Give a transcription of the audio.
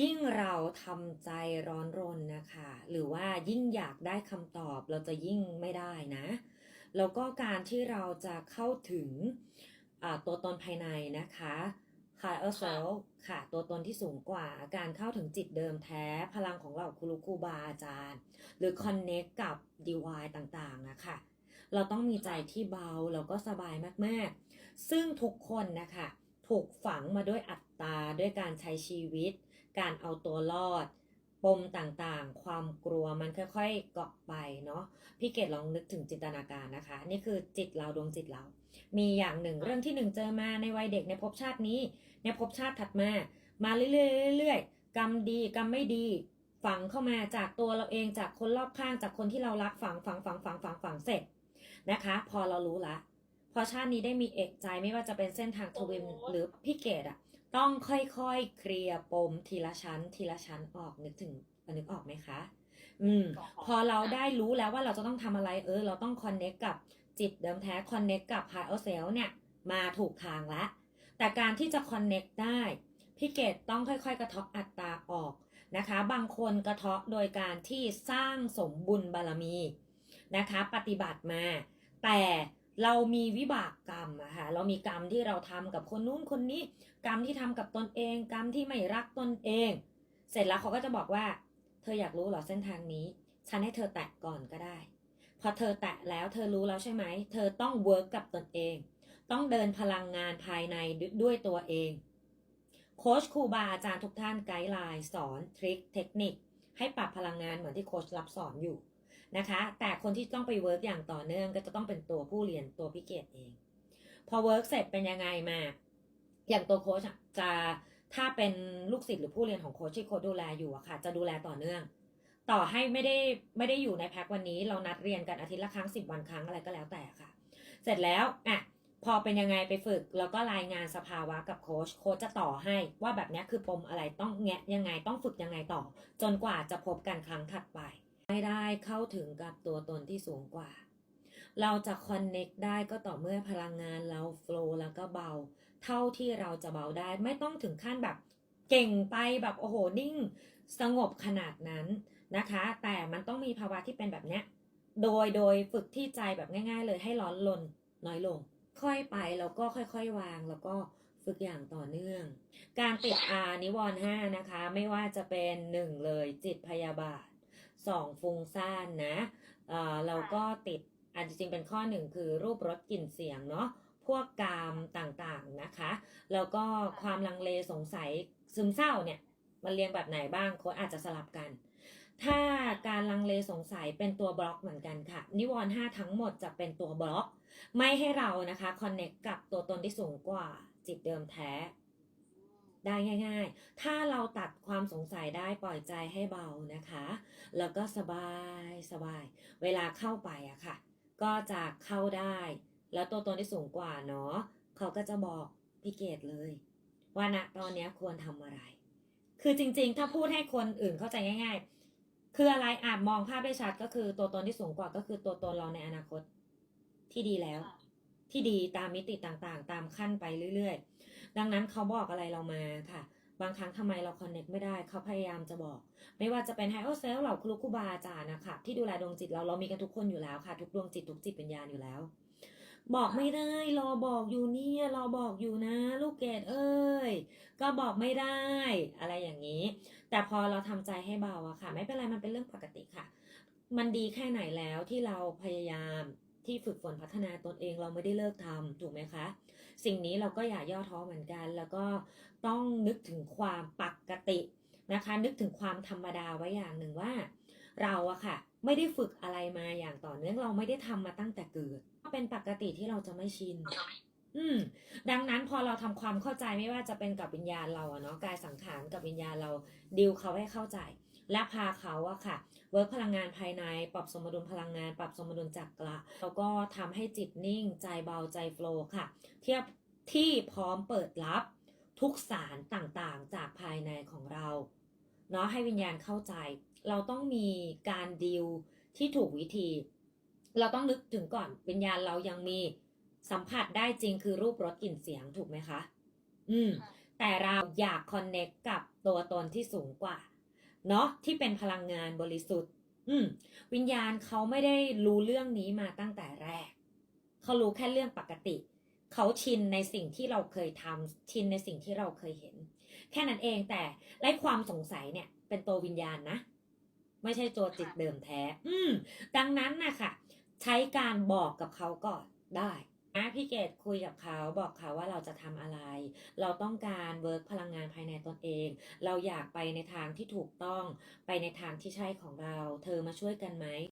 ยิ่งเราทำใจร้อนรนนะคะ หรือว่ายิ่งอยากได้คำตอบเราจะยิ่งไม่ได้นะ แล้วก็การที่เราจะเข้าถึงอ่าตัวตนภายในนะคะ higher self ค่ะ ตัวตนที่สูงกว่า การเข้าถึงจิตเดิมแท้ พลังของเราครูครูบาอาจารย์ หรือ connect กับ divine ต่างๆนะคะเราต้องมีใจที่เบาแล้วก็สบายมากๆ ซึ่งทุกคนนะคะ ถูกฝังมาด้วยอัตตาด้วยการใช้ชีวิต การเอาตัวรอด ปมต่างๆ ความกลัวมันค่อยๆเกาะไปเนาะพี่เกดลองนึกถึงจินตนาการนะคะ นี่คือจิตเราดวงจิตเรา มีอย่างหนึ่งเรื่องที่หนึ่งเจอมาในวัยเด็กในภพชาตินี้ ในภพชาติถัดมา มาเรื่อยๆกรรมดีกรรมไม่ดีฝังเข้ามาจากตัวเราเองจากคนรอบข้างจากคนที่เรารักฝังฝังฝังฝังฝังฝังเสร็จนะคะ พอเรารู้ละ พอชาตินี้ได้มีเอกใจไม่ว่าจะเป็นเส้นทางทวินหหรือพี่เกดอะ ต้องค่อยๆ เคลียร์ปมทีละชั้น ทีละชั้นออกนึกถึงนึกออกไหมคะ อืม พอเราได้รู้แล้วว่าเราจะต้องทำอะไร เออ เราต้องคอนเน c t กับจิตเดิมแท้คอนเน c t กับ higher self เนี่ย มาถูกทางแล้ว แต่การที่จะคอนเน c t ได้ พี่เกดต้องค่อยๆ กระเทาะอัตราออกนะคะ บางคนกระเทาะโดยการที่สร้างสมบุญบารมีนะคะ ปฏิบัติมา แต่ เรามีวิบากกรรมอะค่ะเรามีกรรมที่เราทำกับคนนู้นคนนี้ กรรมที่ทำกับตนเอง กรรมที่ไม่รักตนเอง เสร็จแล้วเขาก็จะบอกว่า เธออยากรู้เหรอเส้นทางนี้ ฉันให้เธอแตะก่อนก็ได้ พอเธอแตะแล้วเธอรู้แล้วใช่ไหม เธอต้องเวิร์กกับตนเอง ต้องเดินพลังงานภายในด้วยตัวเองโค้ชครูบาอาจารย์ทุกท่านไกด์ไลน์สอนทริคเทคนิค ให้ปรับพลังงานเหมือนที่โค้ชรับสอนอยู่ นะคะ แต่คนที่ต้องไปเวิร์กอย่างต่อเนื่องก็จะต้องเป็นตัวผู้เรียนตัวพิเกตเอง พอเวิร์กเสร็จเป็นยังไงมา อย่างตัวโค้ชจะถ้าเป็นลูกศิษย์หรือผู้เรียนของโค้ชที่โค้ชดูแลอยู่อะค่ะ จะดูแลต่อเนื่อง ต่อให้ไม่ได้ไม่ได้อยู่ในแพ็ควันนี้ เรานัดเรียนกันอาทิตย์ละครั้งสิบวันครั้งอะไรก็แล้วแต่ค่ะ เสร็จแล้วอะพอเป็นยังไงไปฝึกแล้วก็รายงานสภาวะกับโค้ชโค้ชจะต่อให้ว่าแบบนี้คือปมอะไรต้องแงะยังไงต้องฝึกยังไงต่อ จนกว่าจะพบกันครั้งถัดไป ไม่ได้เข้าถึงกับตัวตนที่สูงกว่า เราจะคอนเน็กได้ก็ต่อเมื่อพลังงานเราโฟล์แล้วก็เบา เท่าที่เราจะเบาได้ไม่ต้องถึงขั้นแบบเก่งไปแบบโอ้โหนิ่งสงบขนาดนั้นนะคะ แต่มันต้องมีภาวะที่เป็นแบบเนี้ยโดยโดยฝึกที่ใจแบบง่าย ๆ เลยให้ร้อนลนน้อยลง ค่อยไปแล้วก็ค่อยๆวางแล้วก็ฝึกอย่างต่อเนื่อง การติดอานิวรณ์ห้านะคะ ไม่ว่าจะเป็นหนึ่งเลยจิตพยาบาท สองฟุ้งซ่านนะเอ่อเราก็ติดอันจริงๆเป็นข้อหนึ่งคือรูปรสกลิ่นเสียงเนาะพวกกามต่างๆนะคะ แล้วก็ความลังเลสงสัยซึมเศร้าเนี่ย มันเรียงแบบไหนบ้างโค้ชอาจจะสลับกัน ถ้าการลังเลสงสัยเป็นตัวบล็อกเหมือนกันค่ะ นิวรณ์ห้าทั้งหมดจะเป็นตัวบล็อก ไม่ให้เรานะคะคอนเน็กกับตัวตนที่สูงกว่าจิตเดิมแท้ ได้ง่ายๆ ถ้าเราตัดความสงสัยได้ปล่อยใจให้เบานะคะ แล้วก็สบายสบาย เวลาเข้าไปอะค่ะ ก็จะเข้าได้ แล้วตัวตนที่สูงกว่าเนาะเขาก็จะบอกพี่เกดเลยว่าณตอนเนี้ยควรทำอะไร คือจริงๆ ถ้าพูดให้คนอื่นเข้าใจง่าย ๆ คืออะไรอาจมองภาพได้ชัดก็คือตัวตนที่สูงกว่าก็คือตัวตนเราในอนาคตที่ดีแล้ว ที่ดีตามมิติต่างๆ ตามขั้นไปเรื่อยๆ ดังนั้นเขาบอกอะไรเรามาค่ะ บางครั้งทำไมเราคอนเน็กไม่ได้เขาพยายามจะบอก ไม่ว่าจะเป็นไฮโอเซลเหล่าครูครูบาอาจารย์นะคะที่ดูแลดวงจิตเราเรามีกันทุกคนอยู่แล้วค่ะ ทุกดวงจิตทุกจิตวิญญาณอยู่แล้ว บอกไม่ได้รอบอกอยู่เนี่ยรอบอกอยู่นะ ลูกเกดเอ้ยก็บอกไม่ได้ อะไรอย่างนี้ แต่พอเราทำใจให้เบาอะค่ะ ไม่เป็นไรมันเป็นเรื่องปกติค่ะ มันดีแค่ไหนแล้วที่เราพยายาม ที่ฝึกฝนพัฒนาตนเองเราไม่ได้เลิกทำถูกไหมคะ สิ่งนี้เราก็อย่าย่อท้อเหมือนกัน แล้วก็ต้องนึกถึงความปกตินะคะ นึกถึงความธรรมดาไว้อย่างหนึ่งว่า เราอะค่ะ ไม่ได้ฝึกอะไรมาอย่างต่อเนื่องเราไม่ได้ทำมาตั้งแต่เกิดเป็นปกติที่เราจะไม่ชินอืม ดังนั้นพอเราทำความเข้าใจไม่ว่าจะเป็นกับวิญญาณเราอะเนาะกายสังขารกับวิญญาณเราดิวเขาให้เข้าใจ และพาเขาอะค่ะเวิร์กพลังงานภายใน ปรับสมดุลพลังงาน ปรับสมดุลจักระแล้วก็ทำให้จิตนิ่ง ใจเบาใจโฟล์ค่ะ เทียบที่พร้อมเปิดรับทุกสารต่างๆ จากภายในของเราเนาะให้วิญญาณเข้าใจ เราต้องมีการดิวที่ถูกวิธี เราต้องนึกถึงก่อนวิญญาณเรายังมีสัมผัสได้จริงคือรูปรสกลิ่นเสียงถูกไหมคะ อืม แต่เราอยากคอนเน็กกับตัวตนที่สูงกว่า เนาะที่เป็นพลังงานบริสุทธิ์ อืม วิญญาณเขาไม่ได้รู้เรื่องนี้มาตั้งแต่แรก เขารู้แค่เรื่องปกติ เขาชินในสิ่งที่เราเคยทำชินในสิ่งที่เราเคยเห็น แค่นั้นเองแต่ไร้ความสงสัยเนี่ย เป็นตัววิญญาณนะ ไม่ใช่ตัวจิตเดิมแท้ อืม ดังนั้นนะคะใช้การบอกกับเขาก่อนได้ นะพี่เกดคุยกับเขาบอกเขาว่าเราจะทำอะไร เราต้องการเวิร์กพลังงานภายในตนเอง เราอยากไปในทางที่ถูกต้อง ไปในทางที่ใช่ของเรา เธอมาช่วยกันไหม